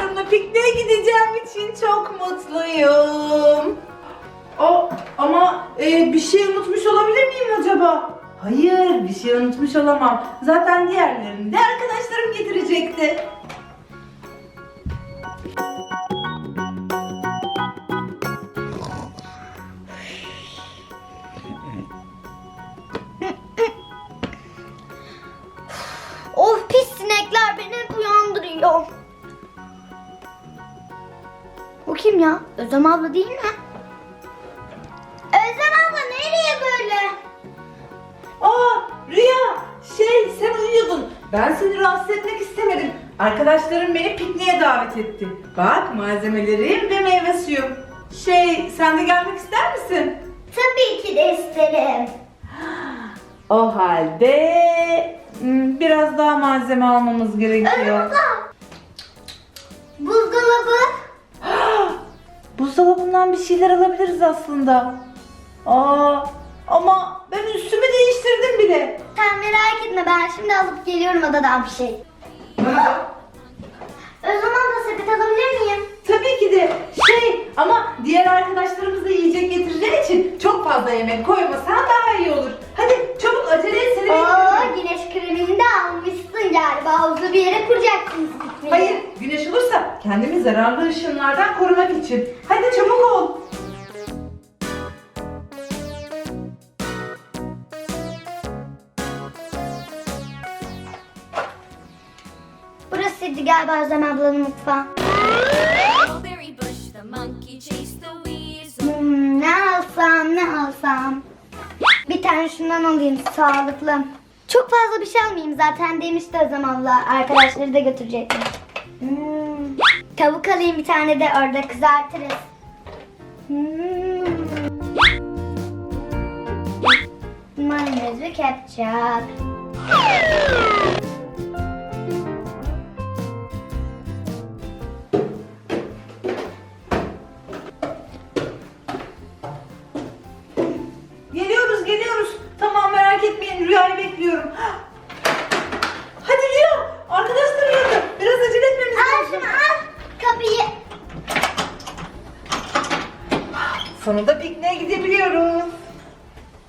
arkadaşlarımla pikniğe gideceğim için çok mutluyum. O ama e, bir şey unutmuş olabilir miyim acaba? Hayır, bir şey unutmuş olamam. Zaten diğerlerini de arkadaşlarım getirecekti. Kim ya? Özlem abla değil mi? Özlem abla nereye böyle? Aa Rüya şey sen uyuyordun. Ben seni rahatsız etmek istemedim. Arkadaşlarım beni pikniğe davet etti. Bak malzemelerim ve meyve suyum. Şey sen de gelmek ister misin? Tabii ki de isterim. O halde hmm, biraz daha malzeme almamız Özlem gerekiyor. abla. Buzdolabı. Buzdolabından bir şeyler alabiliriz aslında. Aa, ama ben üstümü değiştirdim bile. Sen merak etme ben şimdi alıp geliyorum odadan bir şey. Özlem abla sepet alabilir miyim? Tabii ki de şey ama diğer arkadaşlarımız da yiyecek getireceği için çok fazla yemek koymasan daha iyi olur. Hadi çabuk acele et seni bekliyorum. Oo, güneş kremini de almışsın galiba. Havuzu bir yere kuracaksınız pikniği. Hayır güneş kendimi zararlı ışınlardan korumak için. Hadi çabuk ol. Burasıydı galiba Özlem ablanın mutfağı. Hmm, ne alsam ne alsam. Bir tane şundan alayım sağlıklı. Çok fazla bir şey almayayım zaten demişti Özlem abla. Arkadaşları da götürecektim. Hmm, tavuk alayım bir tane de orada kızartırız. Hmm. Mayonez ve ketçap. Sonunda pikniğe gidebiliyoruz.